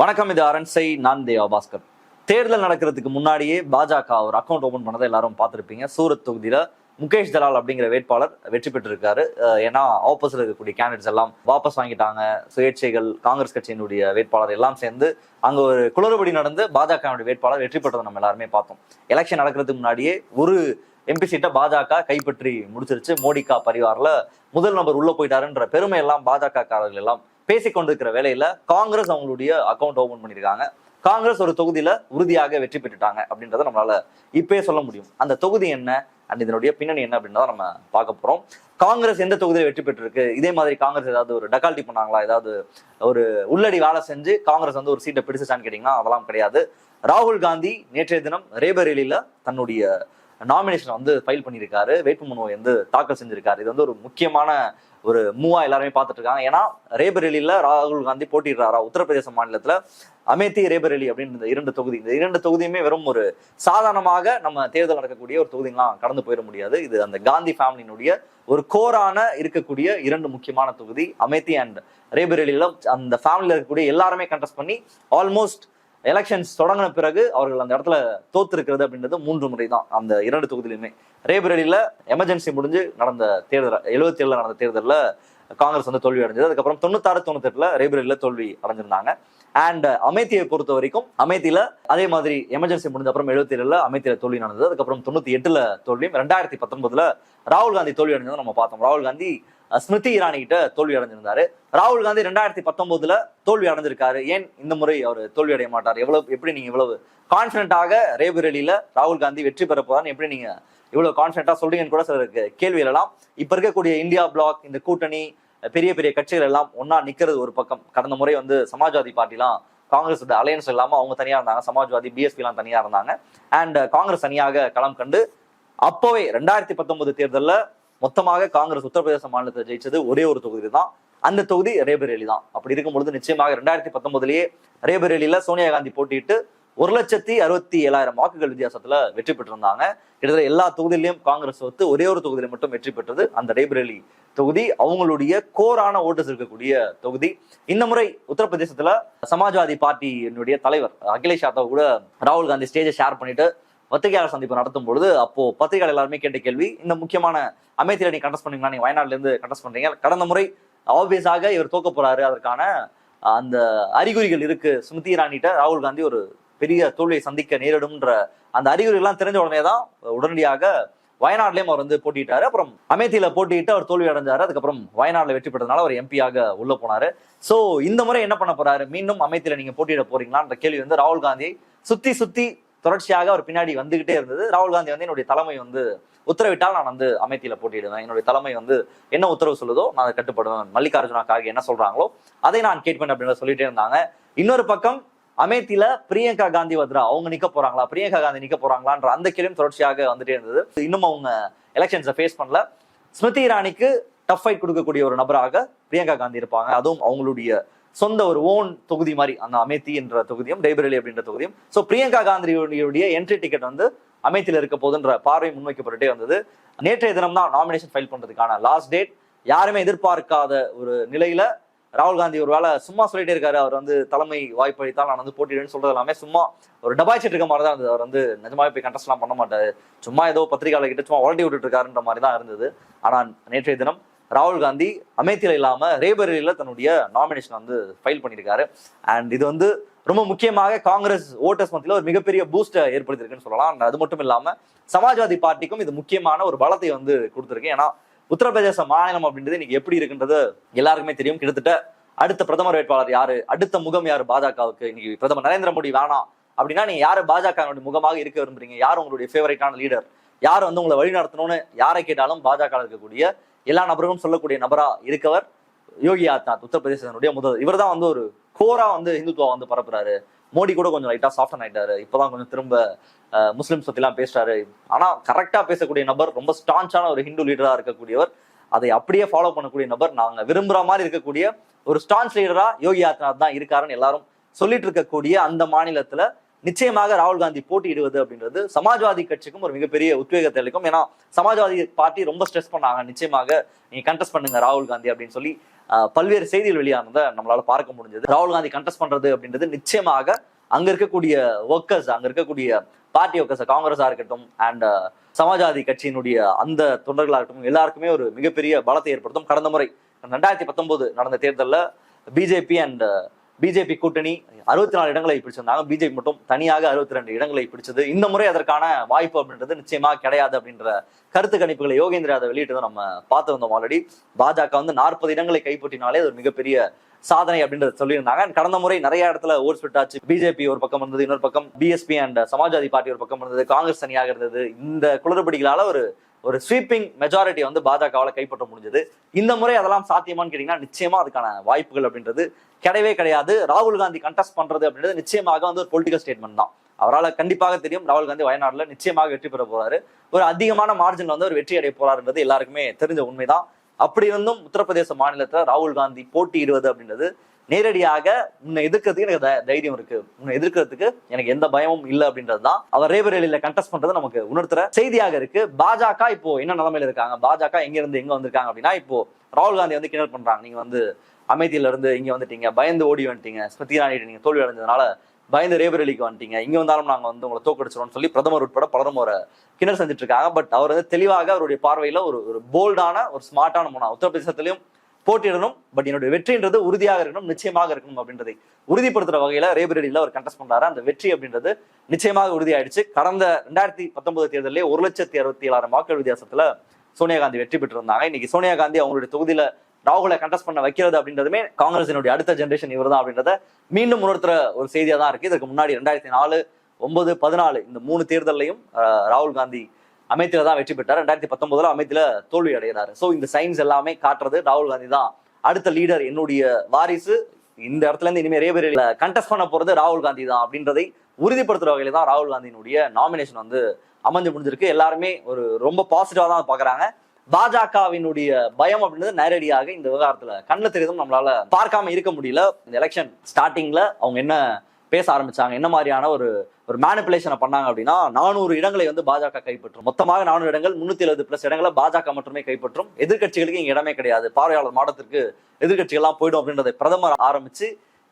வணக்கம் இது அரண்சை நான் தேவா பாஸ்கர் தேர்தல் நடக்கிறதுக்கு முன்னாடியே பாஜக ஒரு அக்கௌண்ட் ஓபன் பண்ணதை எல்லாரும் பார்த்திருப்பீங்க. சூரத் தொகுதியில முகேஷ் தலால் அப்படிங்கிற வேட்பாளர் வெற்றி பெற்றிருக்காரு. ஏன்னா ஆப்போசிட்ல இருக்கக்கூடிய கேண்டிடேட்ஸ் எல்லாம் வாபஸ் வாங்கிட்டாங்க. சுயேட்சைகள் காங்கிரஸ் கட்சியினுடைய வேட்பாளர் எல்லாம் சேர்ந்து அங்க ஒரு குளறுபடி நடந்து பாஜகவுடைய வேட்பாளர் வெற்றி பெற்றதை நம்ம எல்லாருமே பார்த்தோம். எலெக்ஷன் நடக்கிறதுக்கு முன்னாடியே ஒரு எம்பி சீட்டை பாஜக கைப்பற்றி முடிச்சிருச்சு. மோடிகா பரிவாரில் முதல் நபர் உள்ள போயிட்டாருன்ற பெருமை எல்லாம் பாஜக காரர்கள் எல்லாம் பேசிக்கொண்டிருக்கிற வேலையில காங்கிரஸ் அவங்களுடைய அக்கௌண்ட் ஓபன் பண்ணிருக்காங்க காங்கிரஸ் ஒரு தொகுதியில உறுதியாக வெற்றி பெற்றுட்டாங்க அப்படின்றத நம்மளால இப்பயே சொல்ல முடியும். அந்த தொகுதி என்ன? அண்ட் இதனுடைய பின்னணி என்ன அப்படின்றத நம்ம பார்க்க போறோம். காங்கிரஸ் எந்த தொகுதியில வெற்றி பெற்றிருக்கு? இதே மாதிரி காங்கிரஸ் ஏதாவது ஒரு டக்கால்டி பண்ணாங்களா? ஏதாவது ஒரு உள்ளடி வேலை செஞ்சு காங்கிரஸ் வந்து ஒரு சீட்டை பிடிச்சிச்சான்னு கேட்டீங்கன்னா அதெல்லாம் கிடையாது. ராகுல் காந்தி நேற்றைய தினம் ரேபரேலியில தன்னுடைய நாமினேஷன் வந்து ஃபைல் பண்ணியிருக்காரு. வேட்புமனுவை வந்து தாக்கல் செஞ்சிருக்காரு. இது வந்து ஒரு முக்கியமான ஒரு மூவா எல்லாருமே பார்த்துட்டு இருக்காங்க ஏன்னா ரேபரேலியில ராகுல் காந்தி போட்டிடுறாரா உத்தரப்பிரதேச மாநிலத்துல அமேத்தி ரேபரேலி அப்படின்னு இரண்டு தொகுதி. இந்த இரண்டு தொகுதியுமே வெறும் ஒரு சாதாரணமாக நம்ம தேர்தல் நடக்கக்கூடிய ஒரு தொகுதிலாம் கடந்து போயிட முடியாது. இது அந்த காந்தி ஃபேமிலியினுடைய ஒரு கோரான இருக்கக்கூடிய இரண்டு முக்கியமான தொகுதி. அமேத்தி அண்ட் ரேபரேலியில அந்த ஃபேமிலியில் இருக்கக்கூடிய எல்லாருமே கண்டஸ்ட் பண்ணி ஆல்மோஸ்ட் எலெக்ஷன்ஸ் தொடங்கின பிறகு அவர்கள் அந்த இடத்துல தோத்திருக்கிறது அப்படின்றது மூன்று முறை தான் அந்த இரண்டு தொகுதியிலுமே. ரேபரேலியில எமர்ஜென்சி முடிஞ்சு நடந்த தேர்தல் எழுபத்தி ஏழில் நடந்த தேர்தலில் காங்கிரஸ் வந்து தோல்வி அடைஞ்சது. அதுக்கப்புறம் தொண்ணூத்தாறு தொண்ணூத்தெட்டில் ரேபரேலியில தோல்வி அடைஞ்சிருந்தாங்க. அண்ட் அமேத்தியை பொறுத்த வரைக்கும் அமேத்தியில அதே மாதிரி எமர்ஜென்சி முடிஞ்ச அப்புறம் எழுபத்தி ஏழுல அமேத்தியில தோல்வி நடந்தது. அதுக்கப்புறம் தொண்ணூத்தி எட்டுல தோல்வியும் ரெண்டாயிரத்தி பத்தொன்பதுல ராகுல் காந்தி தோல்வி அடைஞ்சதை நம்ம பார்த்தோம். ராகுல் காந்தி ஸ்மிருதி இரானி கிட்ட தோல்வி அடைஞ்சிருந்தாரு. ராகுல் காந்தி ரெண்டாயிரத்தி பத்தொன்பதுல தோல்வி அடைஞ்சிருக்காரு. ஏன் இந்த முறை அவர் தோல்வி அடைய மாட்டார்? எவ்வளவு எப்படி நீங்க இவ்வளவு கான்பிடண்டாக ரேபரேலியில ராகுல் காந்தி வெற்றி பெற போறான்னு எப்படி நீங்க இவ்வளவு கான்பிடண்டா சொல்றீங்கன்னு கூட சிலருக்கு கேள்வி எழலாம். இப்ப இருக்கக்கூடிய இந்தியா பிளாக் இந்த கூட்டணி பெரிய பெரிய கட்சிகள் எல்லாம் ஒன்னா நிக்கிறது ஒரு பக்கம். கடந்த முறை வந்து சமாஜ்வாதி பார்ட்டிலாம் காங்கிரஸ் அலையன்ஸ் இல்லாம அவங்க தனியா இருந்தாங்க. சமாஜ்வாதி பிஎஸ்பி எல்லாம் தனியா இருந்தாங்க. அண்ட் காங்கிரஸ் தனியாக களம் கண்டு அப்போவே ரெண்டாயிரத்தி பத்தொன்பது தேர்தலில் மொத்தமாக காங்கிரஸ் உத்தரப்பிரதேச மாநிலத்தை ஜெயிச்சது ஒரே ஒரு தொகுதி தான் அந்த தொகுதி ரேபரேலி தான் அப்படி இருக்கும் பொழுது நிச்சயமாக ரெண்டாயிரத்தி பத்தொன்பதுலயே ரேபரேலியில சோனியா காந்தி போட்டியிட்டு ஒரு லட்சத்தி அறுபத்தி ஏழாயிரம் வாக்குகள் வித்தியாசத்துல வெற்றி பெற்றிருந்தாங்க. கிட்டத்தட்ட எல்லா தொகுதியிலையும் காங்கிரஸ் வந்து ஒரே ஒரு தொகுதியில மட்டும் வெற்றி பெற்றது. அந்த ரேபரேலி தொகுதி அவங்களுடைய கோரான ஓட்டர்ஸ் இருக்கக்கூடிய தொகுதி. இந்த முறை உத்தரப்பிரதேசத்துல சமாஜ்வாதி பார்ட்டியினுடைய தலைவர் அகிலேஷ் யாதவ் கூட ராகுல் காந்தி ஸ்டேஜை ஷேர் பண்ணிட்டு பத்திரிகையாளர் சந்திப்பு நடத்தும் பொழுது அப்போ பத்திரிகையாளர் எல்லாருமே கேட்ட கேள்வி இந்த முக்கியமான அமைதியில நீங்க கண்டஸ்ட் பண்ணீங்களா நீங்க வயநாடுல இருந்து கண்டஸ்ட் பண்றீங்க. கடந்த முறை ஆப்வியஸாக இவர் தோக்க போறாரு. அதற்கான அந்த அறிகுறிகள் இருக்கு. ஸ்மிருதி இரானிட்ட ராகுல் காந்தி ஒரு பெரிய தோல்வியை சந்திக்க நேரிடும்ன்ற அந்த அறிகுறிகள்லாம் தெரிஞ்ச உடனே தான் உடனடியாக வயநாடுலயும் அவர் வந்து போட்டிட்டாரு அப்புறம் அமேத்தியில போட்டிட்டு அவர் தோல்வி அடைஞ்சாரு. அதுக்கப்புறம் வயநாடுல வெற்றி பெற்றதுனால அவர் எம்பியாக உள்ள போனாரு. சோ இந்த முறை என்ன பண்ண போறாரு? மீண்டும் அமேத்தியில நீங்க போட்டியிட போறீங்களான்ற கேள்வி வந்து ராகுல் காந்தியை சுத்தி சுத்தி தொடர்ச்சியாக அவர் பின்னாடி வந்துகிட்டே இருந்தது. ராகுல் காந்தி வந்து என்னுடைய தலைமை வந்து உத்தரவிட்டால் நான் வந்து அமேத்தியில போட்டியிடுவேன். என்னுடைய தலைமை வந்து என்ன உத்தரவு சொல்லுதோ நான் அதை கட்டுப்படுவேன். மல்லிகார்ஜுனா கார்கே என்ன சொல்றாங்களோ அதை நான் கேட்பேன் அப்படின்னு சொல்லிட்டே இருந்தாங்க. இன்னொரு பக்கம் அமேத்தியில பிரியங்கா காந்தி வத்ரா அவங்க நிக்க போறாங்களா? பிரியங்கா காந்தி நிக்க போறாங்களான்ற அந்த கேள்வியும் தொடர்ச்சியாக வந்துட்டே இருந்தது. இன்னும் அவங்க எலெக்ஷன்ஸை ஃபேஸ் பண்ணல. ஸ்மிருதி இரானிக்கு டஃப் ஃபைட் கொடுக்கக்கூடிய ஒரு நபராக பிரியங்கா காந்தி இருப்பாங்க. அதுவும் அவங்களுடைய சொந்த ஒரு ஓன் தொகுதி மாதிரி அந்த அமேத்தி என்ற தொகுதியும் டைபிரலி அப்படின்ற தொகுதியும். ஸோ பிரியங்கா காந்தியுடைய என்ட்ரி டிக்கெட் வந்து அமேத்தியில் இருக்க போதுன்ற பார்வை முன்வைக்கப்பட்டுட்டே வந்தது. நேற்றைய தினம் தான் நாமினேஷன் ஃபைல் பண்றதுக்கான லாஸ்ட் டேட் யாருமே எதிர்பார்க்காத ஒரு நிலையில ராகுல் காந்தி ஒரு வேலை சும்மா சொல்லிட்டே இருக்காரு. அவர் வந்து தலைமை வாய்ப்பளித்தால் நான் வந்து போட்டிடுன்னு சொல்றது எல்லாமே சும்மா ஒரு டபாய்ச்சிட்டு இருக்க மாதிரி தான் இருந்தது. அவர் வந்து நிஜமாவே போய் கண்டஸ்ட்லாம் பண்ண மாட்டாரு. சும்மா ஏதோ பத்திரிகையாளர் கிட்ட சும்மா உரட்டி விட்டுட்டு இருக்காருன்ற மாதிரி தான் இருந்தது. ஆனால் நேற்றைய தினம் ராகுல் காந்தி அமேத்தியில் இல்லாமல் ரேபரேலியில் தன்னுடைய நாமினேஷன் வந்து ஃபைல் பண்ணியிருக்காரு. அண்ட் இது வந்து ரொம்ப முக்கியமாக காங்கிரஸ் ஓட்டர்ஸ் மத்தியில் ஒரு மிகப்பெரிய பூஸ்டை ஏற்படுத்தியிருக்குன்னு சொல்லலாம். அது மட்டும் இல்லாமல் சமாஜ்வாதி பார்ட்டிக்கும் இது முக்கியமான ஒரு பலத்தை வந்து கொடுத்துருக்கு. ஏன்னா உத்தரப்பிரதேச மாநிலம் அப்படின்றது இன்னைக்கு எப்படி இருக்குன்றது எல்லாருக்குமே தெரியும். கிட்டத்தட்ட அடுத்த பிரதமர் வேட்பாளர் யாரு? அடுத்த முகம் யாரு பாஜகவுக்கு? இன்னைக்கு பிரதமர் நரேந்திர மோடி வேணாம். அப்படின்னா நீங்க யாரு பாஜக முகமாக இருக்க விரும்புறீங்க? யார் உங்களுடைய ஃபேவரட்டான லீடர் யார் வந்து உங்களை வழி நடத்தணும்னு யாரை கேட்டாலும் பாஜக இருக்கக்கூடிய எல்லா நபர்களும் சொல்லக்கூடிய நபரா இருக்கவர் யோகி ஆதித்யநாத் உத்தரப்பிரதேசனுடைய முதல் இவர் தான் வந்து ஒரு கோரா வந்து இந்துத்துவா வந்து பரப்புறாரு. மோடி கூட கொஞ்சம் லைட்டா சாஃப்டன் ஆயிட்டாரு. இப்பதான் கொஞ்சம் திரும்ப அஹ், முஸ்லிம்ஸ் பத்தி எல்லாம் பேசுறாரு. ஆனா கரெக்டா பேசக்கூடிய நபர் ரொம்ப ஸ்டான்ச்சான ஒரு ஹிந்து லீடரா இருக்கக்கூடியவர். அதை அப்படியே ஃபாலோ பண்ணக்கூடிய நபர் நாங்க. விரும்புற மாதிரி இருக்கக்கூடிய ஒரு ஸ்டான்ஸ் லீடரா யோகி ஆதித்யநாத் தான் இருக்காருன்னு எல்லாரும் சொல்லிட்டு இருக்கக்கூடிய அந்த மாநிலத்துல நிச்சயமாக ராகுல் காந்தி போட்டியிடுவது அப்படின்றது சமாஜ்வாதி கட்சிக்கும் ஒரு மிகப்பெரிய உத்வேகத்தை அளிக்கும். ஏன்னா சமாஜ்வாதி பார்ட்டி ரொம்ப ஸ்ட்ரெஸ் பண்ணாங்க. நிச்சயமாக நீங்க கண்டெஸ்ட் பண்ணுங்க ராகுல் காந்தி அப்படின்னு சொல்லி பல்வேறு செய்திகள் வெளியானதை நம்மளால பார்க்க முடிஞ்சது. ராகுல் காந்தி கண்டெஸ்ட் பண்றது அப்படின்றது நிச்சயமாக அங்க இருக்கக்கூடிய ஒர்க்கர்ஸ் அங்க இருக்கக்கூடிய பார்ட்டி ஒர்க்கர்ஸ் காங்கிரஸா இருக்கட்டும் அண்ட் சமாஜ்வாதி கட்சியினுடைய அந்த தொண்டர்களாக இருக்கட்டும் எல்லாருக்குமே ஒரு மிகப்பெரிய பலத்தை ஏற்படுத்தும். கடந்த முறை ரெண்டாயிரத்தி பத்தொன்பது நடந்த தேர்தலில் பிஜேபி அண்ட் பிஜேபி கூட்டணி அறுபத்தி நாலு இடங்களை பிடிச்சிருந்தாங்க. பிஜேபி மட்டும் தனியாக அறுபத்தி ரெண்டு இடங்களை பிடிச்சது. இந்த முறை அதற்கான வாய்ப்பு அப்படின்றது நிச்சயமா கிடையாது அப்படின்ற கருத்து கணிப்புகளை யோகேந்திர யாதவ் வெளியிட்டதை நம்ம பார்த்திருந்தோம் ஆல்ரெடி பாஜக வந்து நாற்பது இடங்களை கைப்பற்றினாலே அது ஒரு மிகப்பெரிய சாதனை அப்படின்றத சொல்லியிருந்தாங்க. கடந்த முறை நிறைய இடத்துல ஓட்ஸ் விட்டாச்சு ஆச்சு. பிஜேபி ஒரு பக்கம் இருந்தது இன்னொரு பக்கம் பிஎஸ்பி அண்ட் சமாஜ்வாதி பார்ட்டி ஒரு பக்கம் இருந்தது. காங்கிரஸ் தனியாக இருந்தது. இந்த குளறுபடிகளால ஒரு ஒரு ஸ்வீப்பிங் மெஜாரிட்டி வந்து பாஜகவால் கைப்பற்ற முடிஞ்சது. இந்த முறை அதெல்லாம் சாத்தியமான்னு கேட்டீங்கன்னா நிச்சயமா அதுக்கான வாய்ப்புகள் அப்படின்றது கிடையவே கிடையாது. ராகுல் காந்தி கண்டெஸ்ட் பண்றது அப்படின்றது நிச்சயமாக வந்து ஒரு பொலிட்டிக்கல் ஸ்டேட்மெண்ட் தான். அவரால் கண்டிப்பாக தெரியும் ராகுல் காந்தி வயநாடுல நிச்சயமாக வெற்றி பெற போறாரு. ஒரு அதிகமான மார்ஜின் வந்து ஒரு வெற்றி அடைய போறாருன்றது எல்லாருக்குமே தெரிஞ்ச உண்மைதான். அப்படி இருந்தும் உத்தரப்பிரதேச மாநிலத்துல ராகுல் காந்தி போட்டியிடுவது அப்படின்றது நேரடியாக உன்னை எதிர்க்கிறதுக்கு எனக்கு த- தைரியம் இருக்கு. உன்னை எதிர்க்கிறதுக்கு எனக்கு எந்த பயமும் இல்லை அப்படின்றது தான் அவர் ரேபரேலியில கண்டெஸ்ட் பண்றது நமக்கு உணர்த்துற செய்தியாக இருக்கு. பாஜக இப்போ என்ன நிலைமையில இருக்காங்க? பாஜக எங்க இருந்து எங்க வந்திருக்காங்க அப்படின்னா இப்போ ராகுல் காந்தி வந்து கிண்டல் பண்றாங்க. நீங்க வந்து அமேதியில இருந்து இங்க வந்துட்டீங்க. பயந்து ஓடி வந்துட்டீங்க. ஸ்மிருதி இரானி நீங்க தோல்வி அடைஞ்சதுனால பயந்து ரேபரேலிக்கு வந்துட்டீங்க. இங்க வந்தாலும் நாங்க வந்து உங்களை தோக்கடிச்சிரோம்னு சொல்லி பிரதமர் உட்பட பலரும் ஒரு கிண்டல் செஞ்சுட்டு இருக்காங்க. பட் அவர் வந்து தெளிவாக அவருடைய பார்வையில ஒரு ஒரு போல்டான ஒரு ஸ்மார்ட்டான முனா உத்தரப்பிரதேசத்திலையும் போட்டியிடணும். பட் என்னுடைய வெற்றின்றது உறுதியாக இருக்கணும் நிச்சயமாக இருக்கணும் அப்படின்றதை உறுதிப்படுத்துற வகையில ரேபரேலியில அவர் கண்டெஸ்ட் பண்றாரு. அந்த வெற்றி அப்படின்றது நிச்சயமாக உறுதியாயிடுச்சு. கடந்த ரெண்டாயிரத்தி பத்தொன்பது தேர்தலே ஒரு லட்சத்தி அறுபத்தி ஏழாயிரம் வாக்கு வித்தியாசத்துல சோனியா காந்தி வெற்றி பெற்றிருந்தாங்க. இன்னைக்கு சோனியா காந்தி அவங்களுடைய தொகுதியில ராகுலை கண்டெஸ்ட் பண்ண வைக்கிறது அப்படின்றதுமே காங்கிரசினுடைய அடுத்த ஜென்ரேஷன் இவர் தான் அப்படின்றத மீண்டும் உணர்த்துற ஒரு செய்தியா தான் இருக்கு. இதுக்கு முன்னாடி ரெண்டாயிரத்தி நாலு ஒன்பது பதினாலு இந்த மூணு தேர்தலையும் ராகுல் காந்தி அமைத்தில தான் வெற்றி பெற்றார். ரெண்டாயிரத்தி பத்தொன்பதுல அமைத்தில தோல்வி அடைகிறாரு. சோ இந்த சயின்ஸ் எல்லாமே காட்டுறது ராகுல் காந்தி தான். அடுத்த லீடர் என்னுடைய வாரிசு. இந்த இடத்துல இருந்து இனிமே ரேபரேலியில கண்டெஸ்ட் பண்ண போறது ராகுல் காந்தி தான் அப்படின்றதை உறுதிப்படுத்துற வகையில தான் ராகுல் காந்தியினுடைய நாமினேஷன் வந்து அமைஞ்சு முடிஞ்சிருக்கு. எல்லாருமே ஒரு ரொம்ப பாசிட்டிவா தான் பாக்குறாங்க. பாஜகவினுடைய பயம் அப்படின்றது நேரடியாக இந்த விவகாரத்துல கண்ணில் தெரியுதும் நம்மளால பார்க்காம இருக்க முடியல. இந்த எலெக்ஷன் ஸ்டார்டிங்ல அவங்க என்ன பேச ஆரம்பிச்சாங்க. என்ன மாதிரியான ஒரு ஒரு மேனிப்புலேஷனை பண்ணாங்க அப்படின்னா நானூறு இடங்களை வந்து பாஜக கைப்பற்றும். மொத்தமாக நானூறு இடங்கள் முன்னூத்தி எழுபது பிளஸ் இடங்களை பாஜக மட்டுமே கைப்பற்றும். எதிர்க்கட்சிகளுக்கு இங்கே இடமே கிடையாது. பார்வையாளர் மாடத்திற்கு எதிர்க்கட்சிகள்லாம் போயிடும் அப்படின்றத பிரதமர் ஆரம்பிச்சு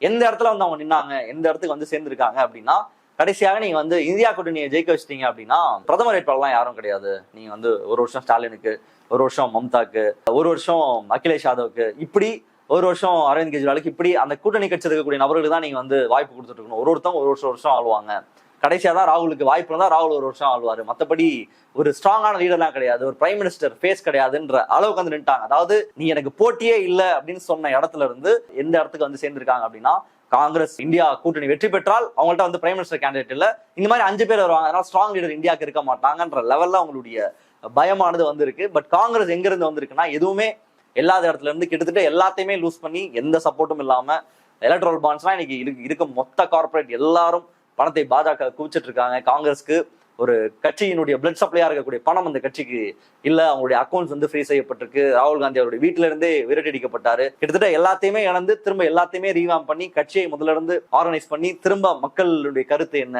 எந்த இடத்துல வந்து அவங்க நின்னாங்க எந்த இடத்துக்கு வந்து சேர்ந்திருக்காங்க அப்படின்னா கடைசியாக நீங்க வந்து இந்தியா கூட்டணியை ஜெயிக்க வச்சிட்டீங்க அப்படின்னா பிரதமர் வேட்பாளர்லாம் யாரும் கிடையாது. நீங்க வந்து ஒரு வருஷம் ஸ்டாலினுக்கு ஒரு வருஷம் மம்தாக்கு ஒரு வருஷம் அகிலேஷ் யாதவுக்கு. இப்படி ஒரு வருஷம் அரவிந்த் கெஜ்ரிவாலுக்கு இப்படி அந்த கூட்டணி கட்சி இருக்கக்கூடிய நபர்களுக்கு தான் நீங்க வந்து வாய்ப்பு கொடுத்துட்டு இருக்கணும். ஒரு ஒருத்தவங்க ஒரு வருஷம் வருஷம் ஆளுவாங்க. கடைசியா தான் ராகுலுக்கு வாய்ப்பு இருந்தா ராகுல் ஒரு வருஷம் ஆளுவாரு. மத்தபடி ஒரு ஸ்ட்ராங்கான லீடர்லாம் கிடையாது. ஒரு பிரைம் மினிஸ்டர் ஃபேஸ் கிடையாதுன்ற அளவுக்கு வந்து நின்ட்டாங்க அதாவது நீ எனக்கு போட்டியே இல்லை அப்படின்னு சொன்ன இடத்துல இருந்து எந்த இடத்துக்கு வந்து சேர்ந்திருக்காங்க அப்படின்னா காங்கிரஸ் இந்தியா கூட்டணி வெற்றி பெற்றால் அவங்கள்ட்ட வந்து பிரைம் மினிஸ்டர் கேண்டிடேட் இல்ல. இந்த மாதிரி அஞ்சு பேர் வருவாங்க. அதனால ஸ்ட்ராங் லீடர் இந்தியாவுக்கு இருக்க மாட்டாங்கன்ற லெவல்ல அவங்களுடைய பயமானது வந்திருக்கு. பட் காங்கிரஸ் எங்க இருந்து வந்திருக்குன்னா எதுவுமே எல்லா இடத்துல இருந்து கிட்டத்தட்ட எல்லாத்தையுமே லூஸ் பண்ணி எந்த சப்போர்ட்டும் இல்லாம எலக்ட்ரல் பாண்ட்ஸ்லாம் இன்னைக்கு இருக்கு இருக்க மொத்த கார்ப்பரேட் எல்லாரும் பணத்தை பாஜக குவிச்சிட்டு இருக்காங்க. காங்கிரஸ்க்கு ஒரு கட்சியினுடைய பிளட் சப்ளையா இருக்கக்கூடிய பணம் அந்த கட்சிக்கு இல்ல. அவங்களுடைய அக்கௌண்ட்ஸ் வந்து ஃப்ரீ செய்யப்பட்டிருக்கு. ராகுல் காந்தி அவருடைய வீட்டுல இருந்தே விரட்டடிக்கப்பட்டாரு கிட்டத்தட்ட எல்லாத்தையுமே இழந்து திரும்ப எல்லாத்தையுமே ரீவாம் பண்ணி கட்சியை முதல்ல இருந்து ஆர்கனைஸ் பண்ணி திரும்ப மக்களுடைய கருத்து என்ன?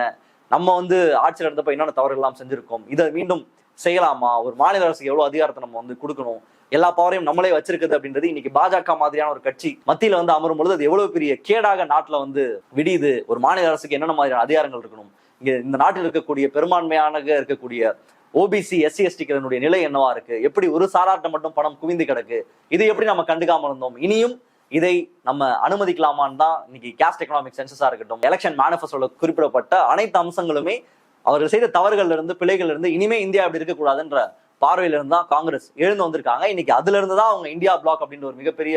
நம்ம வந்து ஆட்சியில் இருந்தப்ப என்னென்ன தவறு எல்லாம் செஞ்சிருக்கோம்? இதை மீண்டும் செய்யலாமா? ஒரு மாநில அரசுக்கு எவ்வளவு அதிகாரத்தை நம்ம வந்து கொடுக்கணும்? எல்லா பவரையும் நம்மளே வச்சிருக்குது அப்படின்றது இன்னைக்கு பாஜக மாதிரியான ஒரு கட்சி மத்தியில வந்து அமரும் பொழுது அது எவ்வளவு பெரிய கேடாக நாட்டுல வந்து விடியுது. ஒரு மாநில அரசுக்கு என்னென்ன மாதிரியான அதிகாரங்கள் இருக்கணும்? இங்க இந்த நாட்டில் இருக்கக்கூடிய பெரும்பான்மையான இருக்கக்கூடிய ஓபிசி எஸ்சி எஸ்டிக்களுடைய நிலை என்னவா இருக்கு? எப்படி ஒரு சாராட்ட மட்டும் பணம் குவிந்து கிடக்கு? இதை எப்படி நம்ம கண்டுக்காம இருந்தோம்? இனியும் இதை நம்ம அனுமதிக்கலாமான்னு தான் இன்னைக்கு கேஸ்ட் எக்கனாமிக் சென்சஸா இருக்கட்டும் எலெக்ஷன் மேனிஃபெஸ்டோல குறிப்பிடப்பட்ட அனைத்து அம்சங்களுமே அவர்கள் செய்த தவறுகள்ல இருந்து பிழைகள்ல இருந்து இனிமே இந்தியா அப்படி இருக்கக்கூடாதுன்ற பார்வையில இருந்தா தான் காங்கிரஸ் எழுந்து வந்திருக்காங்க. இன்னைக்கு அதுல இருந்து தான் அவங்க இந்தியா பிளாக் அப்படின்ற ஒரு மிகப்பெரிய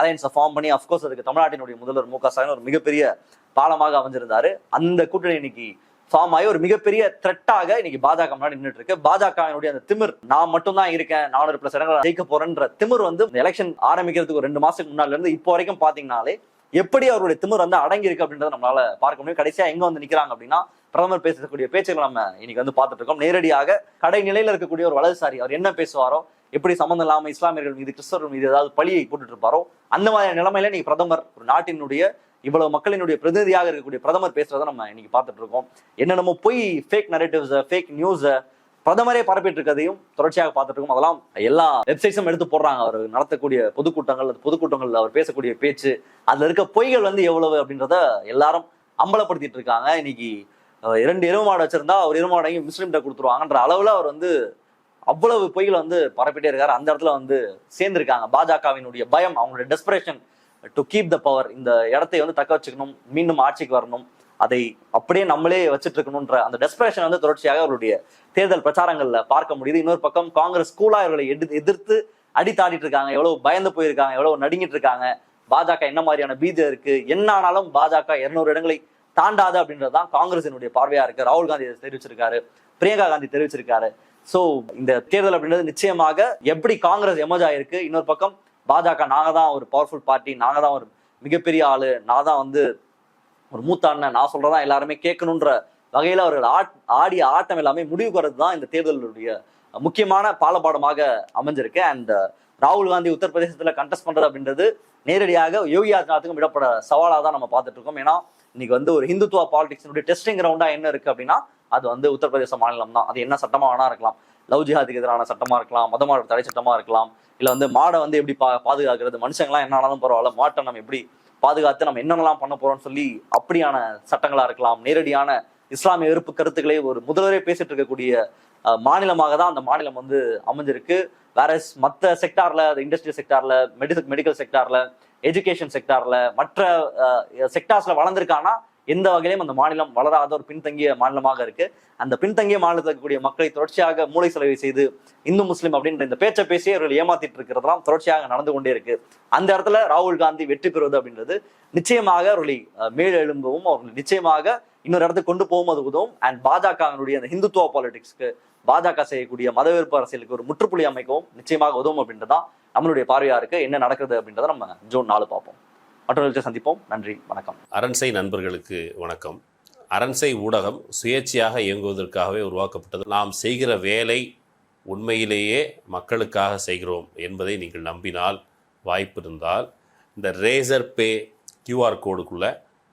அலையன்ஸை ஃபார்ம் பண்ணி அஃப்கோர்ஸ் அதுக்கு தமிழ்நாட்டினுடைய முதல்வர் மு க ஸ்டாலின் ஒரு மிகப்பெரிய பாலமாக அமைஞ்சிருந்தாரு. அந்த கூட்டணி இன்னைக்கு ஃபார்ம் ஆகி ஒரு மிகப்பெரிய த்ரெட்டாக இன்னைக்கு பாஜக முன்னாடி நின்றுட்டு இருக்கு பாஜகவினுடைய அந்த திமிர் நான் மட்டும் தான் இருக்கேன் நானூறு பிளஸ் இடங்களை ஜெயிக்க போறேன்ற திமிர் வந்து எலெக்ஷன் ஆரம்பிக்கிறதுக்கு ஒரு ரெண்டு மாசத்துக்கு முன்னால இருந்து இப்போ வரைக்கும் பாத்தீங்கன்னாலே எப்படி அவருடைய திமிர் வந்து அடங்கி இருக்கு அப்படின்றத நம்மளால பார்க்க முடியும். கடைசியா எங்க வந்து நிக்கிறாங்க அப்படின்னா பிரதமர் பேசக்கூடிய பேச்சுகளை நம்ம இன்னைக்கு வந்து பார்த்துட்டு இருக்கோம். நேரடியாக கடை நிலையில இருக்கக்கூடிய ஒரு வலதுசாரி அவர் என்ன பேசுவாரோ எப்படி சம்மந்தம் இல்லாம இஸ்லாமியர்கள் மீது கிறிஸ்தவர்கள் மீது ஏதாவது பழியை போட்டுட்டு இருப்பாரோ அந்த மாதிரியான நிலைமையில நீங்க பிரதமர் ஒரு நாட்டினுடைய இவ்வளவு மக்களினுடைய பிரதிநிதியாக இருக்கக்கூடிய பிரதமர் பேசுறதை நம்ம இன்னைக்கு பார்த்துட்டு இருக்கோம். என்னென்னமோ போய் ஃபேக் நரேட்டிவ்ஸ் ஃபேக் நியூஸ் பிரதமரே பரப்பிட்டு இருக்கிறதையும் தொடர்ச்சியாக பார்த்துட்டு இருக்கோம். அதெல்லாம் எல்லா வெப்சைட்ஸும் எடுத்து போடுறாங்க. அவர் நடத்தக்கூடிய பொதுக்கூட்டங்கள் அந்த பொதுக்கூட்டங்கள்ல அவர் பேசக்கூடிய பேச்சு அதுல இருக்க பொய்கள் வந்து எவ்வளவு அப்படின்றத எல்லாரும் அம்பலப்படுத்திட்டு இருக்காங்க. இன்னைக்கு இரண்டு எருவு மாடு வச்சிருந்தா அவர் எருவு மாடையும் முஸ்லீம்கிட்ட கொடுத்துருவாங்கன்ற அளவில் அவர் வந்து அவ்வளவு பொய்களை வந்து பரப்பிட்டே இருக்காரு. அந்த இடத்துல வந்து சேர்ந்திருக்காங்க. பாஜகவினுடைய பயம் அவங்களுடைய desperation to keep the power இந்த இடத்தை வந்து தக்க வச்சுக்கணும் மீண்டும் ஆட்சிக்கு வரணும் அதை அப்படியே நம்மளே வச்சுட்டு இருக்கணும்ன்ற அந்த டெஸ்பரேஷன் வந்து தொடர்ச்சியாக அவருடைய தேர்தல் பிரச்சாரங்கள்ல பார்க்க முடியுது. இன்னொரு பக்கம் காங்கிரஸ் கூலா இவர்களை எதிர்த்து அடித்தாடிட்டு இருக்காங்க. எவ்வளவு பயந்து போயிருக்காங்க எவ்வளவு நடுங்கிட்டு இருக்காங்க. பாஜக என்ன மாதிரியான பீஜம் இருக்கு? என்ன ஆனாலும் பாஜக இருநூறு இடங்களை தாண்டாது அப்படின்றது தான் காங்கிரசினுடைய பார்வையா இருக்கு. ராகுல் காந்தி தெரிவிச்சிருக்காரு. பிரியங்கா காந்தி தெரிவிச்சிருக்காரு. சோ இந்த தேர்தல் அப்படின்றது நிச்சயமாக எப்படி காங்கிரஸ் எமர்ஜ் ஆயிருக்கு? இன்னொரு பக்கம் பாஜக நாங்க தான் ஒரு பவர்ஃபுல் பார்ட்டி நாங்க தான் ஒரு மிகப்பெரிய ஆளு நான் தான் வந்து ஒரு மூத்த அண்ணன் நான் சொல்றதா எல்லாருமே கேட்கணுன்ற வகையில அவர்கள் ஆடிய ஆட்டம் எல்லாமே முடிவுக்கு வர்றது தான் இந்த தேர்தலுடைய முக்கியமான பாலபாடமாக அமைஞ்சிருக்கு. அண்ட் ராகுல் காந்தி உத்தரப்பிரதேசத்துல கண்டெஸ்ட் பண்றது அப்படின்றது நேரடியாக யோகி ஆதித்யநாத்துக்கும் விடப்பட சவாலாக தான் நம்ம பார்த்துட்டு இருக்கோம். ஏன்னா இன்னைக்கு வந்து ஒரு ஹிந்துத்துவ பாலிடிக்ஸினுடைய டெஸ்டிங் கிரவுண்டா என்ன இருக்கு அப்படின்னா அது வந்து உத்தரப்பிரதேச மாநிலம் தான் அது என்ன சட்டமா வேணா இருக்கலாம். லவ் ஜிஹாதுக்கு எதிரான சட்டமா இருக்கலாம் மதமாட தடை சட்டமா இருக்கலாம். இல்ல வந்து மாடை வந்து எப்படி பா பாதுகாக்கிறது மனுஷங்களாம் என்ன ஆனாலும் பரவாயில்ல மாட்டை நம்ம எப்படி பாதுகாத்து நம்ம என்னென்னலாம் பண்ண போறோம்னு சொல்லி அப்படியான சட்டங்களா இருக்கலாம். நேரடியான இஸ்லாமிய வெறுப்பு கருத்துக்களை ஒரு முதல்வரே பேசிட்டு இருக்கக்கூடிய மாநிலமாக தான் அந்த மாநிலம் வந்து அமைஞ்சிருக்கு. வேற மற்ற செக்டார்ல இண்டஸ்ட்ரியல் செக்டார்ல மெடிசல் மெடிக்கல் செக்டார்ல எஜுகேஷன் செக்டார்ல மற்ற செக்டார்ஸ்ல வளர்ந்துருக்கானா எந்த வகையிலும் அந்த மாநிலம் வளராத ஒரு பின்தங்கிய மாநிலமாக இருக்கு. அந்த பின்தங்கிய மாநிலத்தில் இருக்கக்கூடிய மக்களை தொடர்ச்சியாக மூளை செலவை செய்து இந்து முஸ்லீம் அப்படின்ற இந்த பேச்சை பேசி அவர்கள் ஏமாத்திட்டு இருக்கிறதெல்லாம் தொடர்ச்சியாக நடந்து கொண்டே இருக்கு. அந்த இடத்துல ராகுல் காந்தி வெற்றி பெறுவது அப்படின்றது நிச்சயமாக அவர்களை மேலெழும்பவும் அவர்கள் நிச்சயமாக இன்னொரு இடத்துக்கு கொண்டு போகும் அது உதவும் அண்ட் பாஜகவினுடைய அந்த ஹிந்துத்துவ பாலிடிக்ஸ்க்கு பாஜக செய்யக்கூடிய மதவெறுப்பு அரசியலுக்கு ஒரு முற்றுப்புள்ளி அமைக்கவும் நிச்சயமாக உதவும் அப்படின்றதான் நம்மளுடைய பார்வையா இருக்கு என்ன நடக்குது அப்படின்றத நம்ம ஜூன் நாலு பார்ப்போம். மற்றொரு சந்திப்போம். நன்றி வணக்கம். அரண்சை நண்பர்களுக்கு வணக்கம். அரண்சை ஊடகம் சுயேட்சையாக இயங்குவதற்காகவே உருவாக்கப்பட்டது. நாம் செய்கிற வேலை உண்மையிலேயே மக்களுக்காக செய்கிறோம் என்பதை நீங்கள் நம்பினால் வாய்ப்பு இருந்தால் இந்த ரேசர் பே கியூஆர் கோடுக்குள்ளே